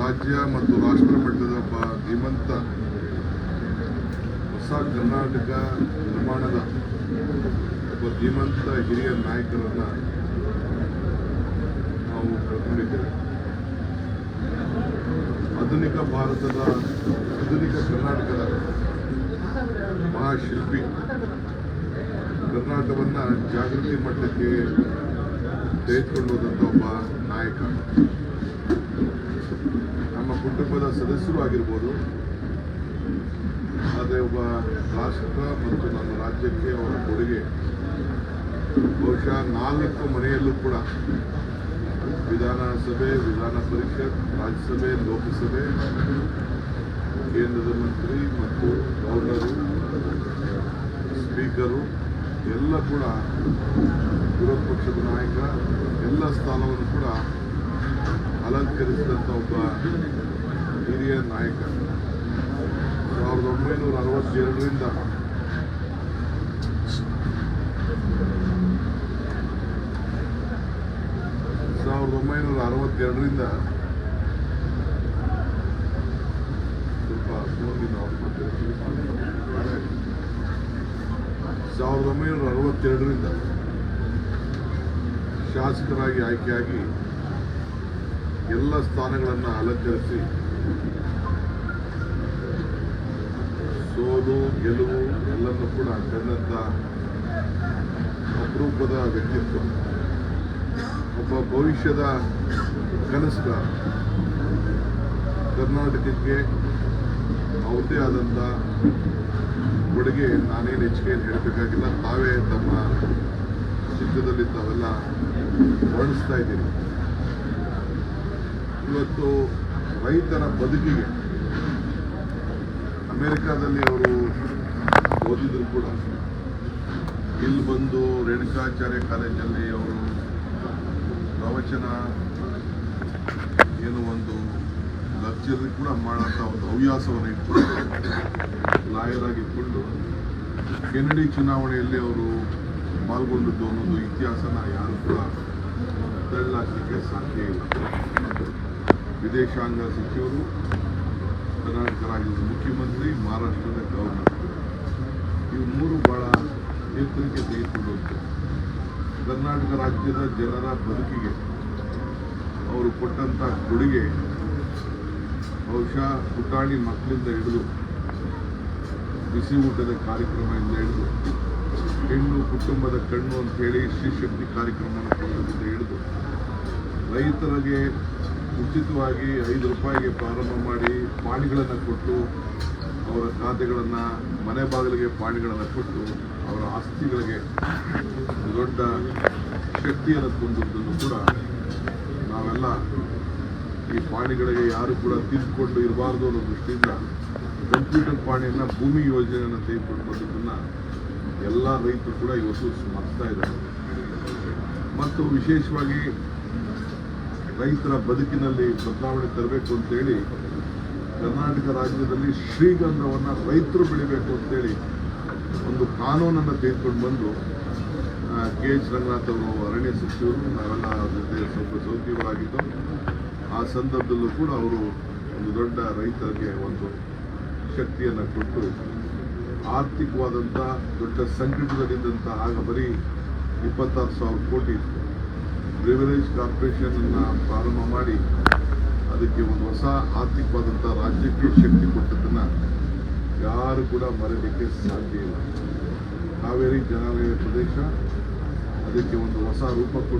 ರಾಜ್ಯ ಮತ್ತು ರಾಷ್ಟ್ರ ಮಟ್ಟದ ಒಬ್ಬ ಧೀಮಂತ ಹೊಸ ಕರ್ನಾಟಕ ನಿರ್ಮಾಣದ ಒಬ್ಬ ಧೀಮಂತ ಹಿರಿಯ ನಾಯಕರನ್ನು ನಾವು ಕಳ್ಕೊಂಡಿದ್ದೇವೆ. ಆಧುನಿಕ ಭಾರತದ, ಆಧುನಿಕ ಕರ್ನಾಟಕದ ಮಹಾಶಿಲ್ಪಿ. ಕರ್ನಾಟಕವನ್ನು ಜಾಗೃತಿ ಮಟ್ಟಕ್ಕೆ ತೆಗೆದುಕೊಂಡು ಹೋದಂಥ ಒಬ್ಬ ನಾಯಕ. ಕುಟುಂಬದ ಸದಸ್ಯರು ಆಗಿರ್ಬೋದು. ಆದರೆ ಒಬ್ಬ ರಾಷ್ಟ್ರ ಮತ್ತು ನಮ್ಮ ರಾಜ್ಯಕ್ಕೆ ಅವರ ಕೊಡುಗೆ. ಬಹುಶಃ ನಾಲ್ಕು ಮನೆಯಲ್ಲೂ ಕೂಡ ವಿಧಾನಸಭೆ, ವಿಧಾನ ಪರಿಷತ್, ರಾಜ್ಯಸಭೆ, ಲೋಕಸಭೆ, ಕೇಂದ್ರದ ಮಂತ್ರಿ ಮತ್ತು ಗವರ್ನರು ಸ್ಪೀಕರು ಎಲ್ಲ ಕೂಡ ವಿರೋಧ ಪಕ್ಷದ ನಾಯಕ ಎಲ್ಲ ಸ್ಥಾನವನ್ನು ಕೂಡ ಅಲಂಕರಿಸಿದಂಥ ಒಬ್ಬ ಹಿರಿಯ ನಾಯಕ. ಸಾವಿರದ ಒಂಬೈನೂರ ಅರವತ್ತೆರಡರಿಂದ ಸಾವಿರದ ಒಂಬೈನೂರ ಅರವತ್ತೆರಡರಿಂದ ಸ್ವಲ್ಪ ಸಾವಿರದ ಒಂಬೈನೂರ ಅರವತ್ತೆರಡರಿಂದ ಶಾಸಕರಾಗಿ ಆಯ್ಕೆಯಾಗಿ ಎಲ್ಲ ಸ್ಥಾನಗಳನ್ನು ಅಲಂಕರಿಸಿ ಸೋಲು, ಗೆಲುವು ಎಲ್ಲನೂ ಕೂಡ ಕಂಡಂತ ಅಪರೂಪದ ವ್ಯಕ್ತಿತ್ವ. ಒಬ್ಬ ಭವಿಷ್ಯದ ಕನಸುಗ ಕರ್ನಾಟಕಕ್ಕೆ ಅವರದೇ ಆದಂಥ ಕೊಡುಗೆ ನಾನೇನು ಹೆಚ್ಚಿಗೆ ಹೇಳಬೇಕಾಗಿಲ್ಲ. ತಾವೇ ತಮ್ಮ ಚಿತ್ರದಲ್ಲಿ ತಾವೆಲ್ಲ ವರ್ಣಿಸ್ತಾ ಇದ್ದೀರಿ. ಇವತ್ತು ರೈತರ ಬದುಕಿಗೆ ಅಮೆರಿಕಾದಲ್ಲಿ ಅವರು ಓದಿದ್ರು ಕೂಡ. ಇಲ್ಲಿ ಬಂದು ರೇಣುಕಾಚಾರ್ಯ ಕಾಲೇಜಲ್ಲಿ ಅವರು ಪ್ರವಚನ ಏನು ಒಂದು ಲಕ್ಚರ್ ಕೂಡ ಮಾಡೋಂಥ ಒಂದು ಹವ್ಯಾಸವನ್ನು ಇಟ್ಕೊಂಡು ಲಾಯರ್ ಆಗಿಟ್ಕೊಂಡು ಕೆನಡಿ ಚುನಾವಣೆಯಲ್ಲಿ ಅವರು ಪಾಲ್ಗೊಂಡಿದ್ದು ಅನ್ನೋದು ಇತಿಹಾಸನ ಯಾರು ಕೂಡ ತಳ್ಳಾಕಲಿಕ್ಕೆ ಸಾಧ್ಯ ಇಲ್ಲ. ವಿದೇಶಾಂಗ ಸಚಿವರು ಕರ್ನಾಟಕ ರಾಜ್ಯದ ಮುಖ್ಯಮಂತ್ರಿ, ಮಹಾರಾಷ್ಟ್ರದ ಗವರ್ನರ್ ಇವು ಮೂರು ಬಹಳ ಎತ್ತರಕ್ಕೆ ತೆಗೆದುಕೊಂಡು ಕರ್ನಾಟಕ ರಾಜ್ಯದ ಜನರ ಬದುಕಿಗೆ ಅವರು ಕೊಟ್ಟಂಥ ಕೊಡುಗೆ ಬಹುಶಃ ಪುಟಾಣಿ ಮಕ್ಕಳಿಂದ ಹಿಡಿದು ಬಿಸಿ ಊಟದ ಕಾರ್ಯಕ್ರಮದಿಂದ ಹಿಡಿದು ಹೆಣ್ಣು ಕುಟುಂಬದ ಕಣ್ಣು ಅಂತ ಹೇಳಿ ಶ್ರೀಶಕ್ತಿ ಕಾರ್ಯಕ್ರಮವನ್ನು ಕೊಟ್ಟದಿಂದ ಹಿಡಿದು ರೈತರಿಗೆ ಉಚಿತವಾಗಿ ಐದು ರೂಪಾಯಿಗೆ ಪ್ರಾರಂಭ ಮಾಡಿ ಪಾಣಿಗಳನ್ನು ಕೊಟ್ಟು ಅವರ ಖಾತೆಗಳನ್ನು, ಮನೆ ಬಾಗಿಲಿಗೆ ಪಾಣಿಗಳನ್ನು ಕೊಟ್ಟು ಅವರ ಆಸ್ತಿಗಳಿಗೆ ದೊಡ್ಡ ಶಕ್ತಿಯನ್ನು ತಂದದ್ದನ್ನು ಕೂಡ ನಾವೆಲ್ಲ ಈ ಪಾಣಿಗಳಿಗೆ ಯಾರು ಕೂಡ ತಿದ್ದುಕೊಂಡು ಇರಬಾರ್ದು ಅನ್ನೋ ದೃಷ್ಟಿಯಿಂದ ಕಂಪ್ಯೂಟರ್ ಪಾಣಿಯನ್ನು ಭೂಮಿ ಯೋಜನೆಯನ್ನು ತೆಗೆದುಕೊಂಡು ಬಂದದ್ದನ್ನು ಎಲ್ಲ ರೈತರು ಕೂಡ ಇವತ್ತು ಸ್ಮರಿಸ್ತಾ ಇದ್ದಾರೆ. ಮತ್ತು ವಿಶೇಷವಾಗಿ ರೈತರ ಬದುಕಿನಲ್ಲಿ ಬದಲಾವಣೆ ತರಬೇಕು ಅಂತೇಳಿ ಕರ್ನಾಟಕ ರಾಜ್ಯದಲ್ಲಿ ಶ್ರೀಗಂಧವನ್ನು ರೈತರು ಬೆಳಿಬೇಕು ಅಂತೇಳಿ ಒಂದು ಕಾನೂನನ್ನು ತೆಗೆದುಕೊಂಡು ಬಂದು ಕೆ ಎಚ್ ರಂಗನಾಥ್ ಅವರು, ಅರಣ್ಯ ಸಚಿವರು, ನಾವೆಲ್ಲ ಜೊತೆ ಸ್ವಲ್ಪ ಸೌಖ್ಯವರಾಗಿದ್ದು ಆ ಸಂದರ್ಭದಲ್ಲೂ ಕೂಡ ಅವರು ಒಂದು ದೊಡ್ಡ ರೈತರಿಗೆ ಒಂದು ಶಕ್ತಿಯನ್ನು ಕೊಟ್ಟು ಆರ್ಥಿಕವಾದಂಥ ದೊಡ್ಡ ಸಂಕಟದಲ್ಲಿದ್ದಂಥ ಆಗ ಬರೀ ಇಪ್ಪತ್ತಾರು ಸಾವಿರ ಕೋಟಿ ಬ್ರಿವರೇಜ್ ಕಾರ್ಪೊರೇಷನನ್ನು ಪ್ರಾರಂಭ ಮಾಡಿ, ಅದಕ್ಕೆ ಒಂದು ಹೊಸ ಆರ್ಥಿಕವಾದಂಥ ರಾಜ್ಯಕ್ಕೆ ಶಕ್ತಿ ಕೊಟ್ಟದ್ದನ್ನು ಯಾರು ಕೂಡ ಮರೆಯಲಿಕ್ಕೆ ಸಾಧ್ಯ ಇಲ್ಲ. ಕಾವೇರಿ ಜನಾಲಯ ಪ್ರದೇಶ, ಅದಕ್ಕೆ ಒಂದು ಹೊಸ ರೂಪ ಕೊಟ್ಟು